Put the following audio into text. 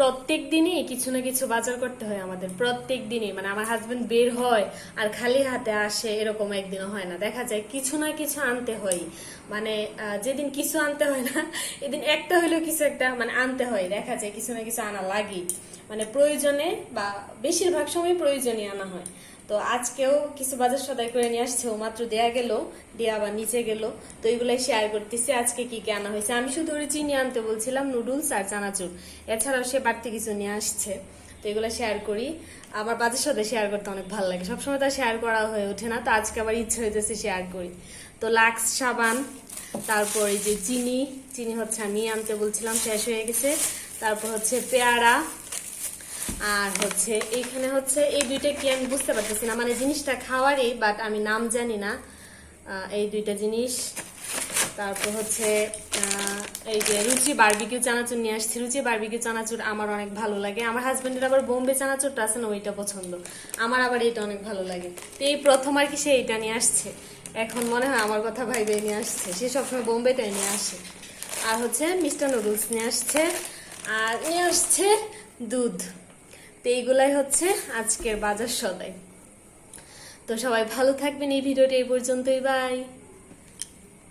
প্রত্যেক দিনই কিছু না কিছু বাজার করতে হয় আমাদের, প্রত্যেক দিনই। মানে আমার হাজবেন্ড বের হয় আর খালি হাতে আসে এরকম একদিনও হয় না। দেখা যায় কিছু না কিছু আনতে হয়। মানে যেদিন কিছু আনতে হয় না, এদিন একটা হইলেও কিছু একটা মানে আনতে হয়। দেখা যায় কিছু না কিছু আনা লাগে মানে প্রয়োজনে বা বেশিরভাগ সময় প্রয়োজনে আনা হয়। তো আজকেও কিছু বাজার সদাই করে নিয়ে আসছে। ও মাত্র দেয়া গেল, দিয়ে আবার নিচে গেল। তো এগুলাই শেয়ার করতেছি, আজকে কি কি আনা হয়েছে। আমি শুধু চিনি আনতে বলছিলাম নুডলস আর চানাচুর। এছাড়াও সে বাড়তি কিছু নিয়ে আসছে। তো এগুলো শেয়ার করি। আমার বাজার সাথে শেয়ার করতে অনেক ভালো লাগে। সবসময় তো শেয়ার করা হয়ে ওঠে না, তো আজকে আবার ইচ্ছে হইতেছে শেয়ার করি। তো লাক্স সাবান, তারপর এই যে চিনি চিনি হচ্ছে আমি আনতে বলছিলাম, শেষ হয়ে গেছে। তারপর হচ্ছে পেয়ারা আর হচ্ছে এইখানে হচ্ছে এই দুইটা কি আমি বুঝতে পারতেছি না। মানে জিনিসটা খাওয়ারই বাট আমি নাম জানি না। এই দুইটা জিনিস। তারপর হচ্ছে এই যে রুচি বারবিকিউ চানাচুর নিয়ে আসছি। রুচি বারবিকিউ চানাচুর আমার অনেক ভালো লাগে। আমার হাজব্যান্ডের আবার বোম্বে চানাচুরটা আছে না, ওইটা পছন্দ। আমার আবার এটা অনেক ভালো লাগে। তো এই প্রথম আর কি সে এইটা নিয়ে আসছে। এখন মনে হয় আমার কথা ভাই ভাইবে নিয়ে আসছে। সে সবসময় বোম্বেটাই নিয়ে আসে। আর হচ্ছে মিস্টার নুডলস নিয়ে আসছে। আর নিয়ে আসছে দুধ। তো এইগুলাই হচ্ছে আজকের বাজার সদাই। তো সবাই ভালো থাকবেন, এই ভিডিওটি এই পর্যন্তই বাই